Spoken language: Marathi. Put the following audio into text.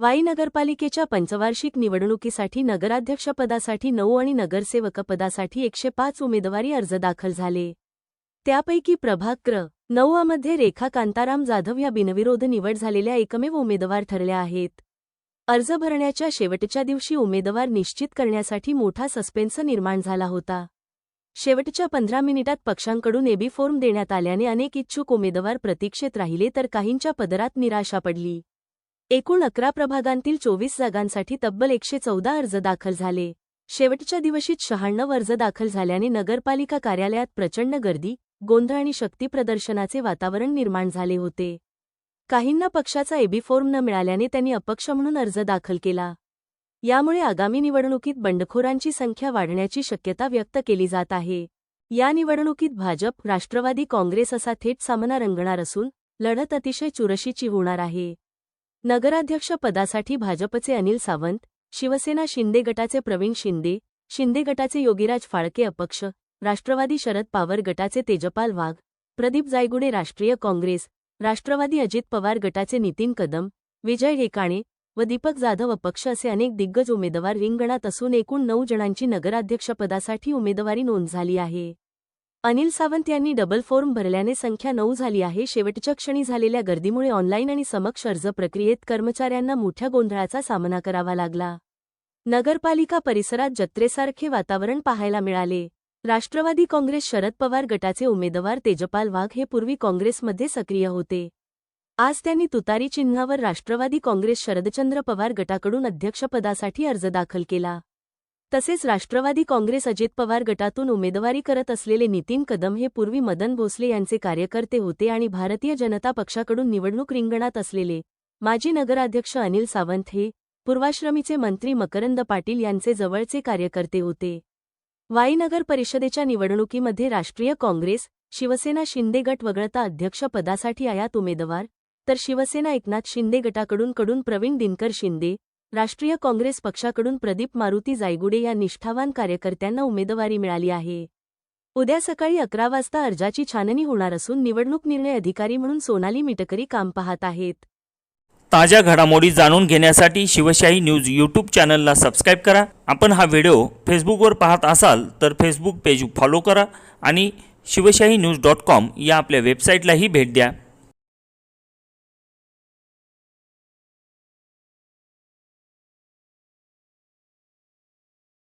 वाई नगरपालिकेच्या पंचवार्षिक निवडणुकीसाठी नगराध्यक्षपदासाठी नऊ आणि नगरसेवकपदासाठी एकशे पाच उमेदवारी अर्ज दाखल झाले. त्यापैकी प्रभाग क्रमध्ये रेखा कांताराम जाधव या बिनविरोध निवड झालेल्या एकमेव उमेदवार ठरल्या आहेत. अर्ज भरण्याच्या शेवटच्या दिवशी उमेदवार निश्चित करण्यासाठी मोठा सस्पेन्स निर्माण झाला होता. शेवटच्या पंधरा मिनिटात पक्षांकडून एबी फॉर्म देण्यात आल्याने अनेक इच्छुक उमेदवार प्रतीक्षेत राहिले तर काहींच्या पदरात निराशा पडली. एकूण अकरा प्रभागांतील चोवीस जागांसाठी तब्बल एकशे चौदा अर्ज दाखल झाले. शेवटच्या दिवशीत शहाण्णव अर्ज दाखल झाल्याने नगरपालिका कार्यालयात प्रचंड गर्दी गोंधळ आणि शक्तीप्रदर्शनाचे वातावरण निर्माण झाले होते. काहींना पक्षाचा एबी फॉर्म न मिळाल्याने त्यांनी अपक्ष म्हणून अर्ज दाखल केला. यामुळे आगामी निवडणुकीत बंडखोरांची संख्या वाढण्याची शक्यता व्यक्त केली जात आहे. या निवडणुकीत भाजप राष्ट्रवादी काँग्रेस असा थेट सामना रंगणार असून लढत अतिशय चुरशीची होणार आहे. नगराध्यक्ष पदासाठी भाजपचे अनिल सावंत शिवसेना शिंदे गटाचे प्रवीण शिंदे शिंदे गटाचे योगीराज फाळके अपक्ष राष्ट्रवादी शरद पवार गटाचे तेजपाल वाघ प्रदीप जायगुडे राष्ट्रीय काँग्रेस राष्ट्रवादी अजित पवार गटाचे नितीन कदम विजय हेकाणे व दीपक जाधव अपक्ष असे अनेक दिग्गज उमेदवार रिंगणात असून एकूण नऊ जणांची नगराध्यक्षपदासाठी उमेदवारी नोंद झाली आहे. अनिल सावंत यांनी डबल फॉर्म भरल्याने संख्या नऊ झाली आहे. शेवटच्या क्षणी झालेल्या गर्दीमुळे ऑनलाईन आणि समक्ष अर्ज प्रक्रियेत कर्मचाऱ्यांना मोठ्या गोंधळाचा सामना करावा लागला. नगरपालिका परिसरात जत्रेसारखे वातावरण पाहायला मिळाले. राष्ट्रवादी काँग्रेस शरद पवार गटाचे उमेदवार तेजपाल वाघ हे पूर्वी काँग्रेसमध्ये सक्रिय होते. आज त्यांनी तुतारी चिन्हावर राष्ट्रवादी काँग्रेस शरदचंद्र पवार गटाकडून अध्यक्षपदासाठी अर्ज दाखल केला. तसेच राष्ट्रवादी काँग्रेस अजित पवार गटातून उमेदवारी करत असलेले नितीन कदम हे पूर्वी मदन भोसले यांचे कार्यकर्ते होते आणि भारतीय जनता पक्षाकडून निवडणूक रिंगणात असलेले माजी नगराध्यक्ष अनिल सावंत हे पूर्वाश्रमीचे मंत्री मकरंद पाटील यांचे जवळचे कार्यकर्ते होते. वाईनगर परिषदेच्या निवडणुकीमध्ये राष्ट्रीय काँग्रेस शिवसेना शिंदे गट वगळता अध्यक्षपदासाठी आयात उमेदवार तर शिवसेना एकनाथ शिंदे गटाकडून कडून प्रवीण दिनकर शिंदे राष्ट्रीय काँग्रेस पक्षाकडून प्रदीप मारुती जायगुडे या निष्ठावान कार्यकर्त्यांना उमेदवारी मिळाली आहे. उद्या सकाळी अकरा वाजता अर्जाची छाननी होणार असून निवडणूक निर्णय अधिकारी म्हणून सोनाली मिटकरी काम पाहत आहेत. ताज्या घडामोडी जाणून घेण्यासाठी शिवशाही न्यूज यूट्यूब चॅनलला सबस्क्राईब करा. आपण हा व्हिडिओ फेसबुकवर पाहत असाल तर फेसबुक पेज फॉलो करा आणि शिवशाही न्यूज डॉट कॉम या आपल्या वेबसाईटलाही भेट द्या.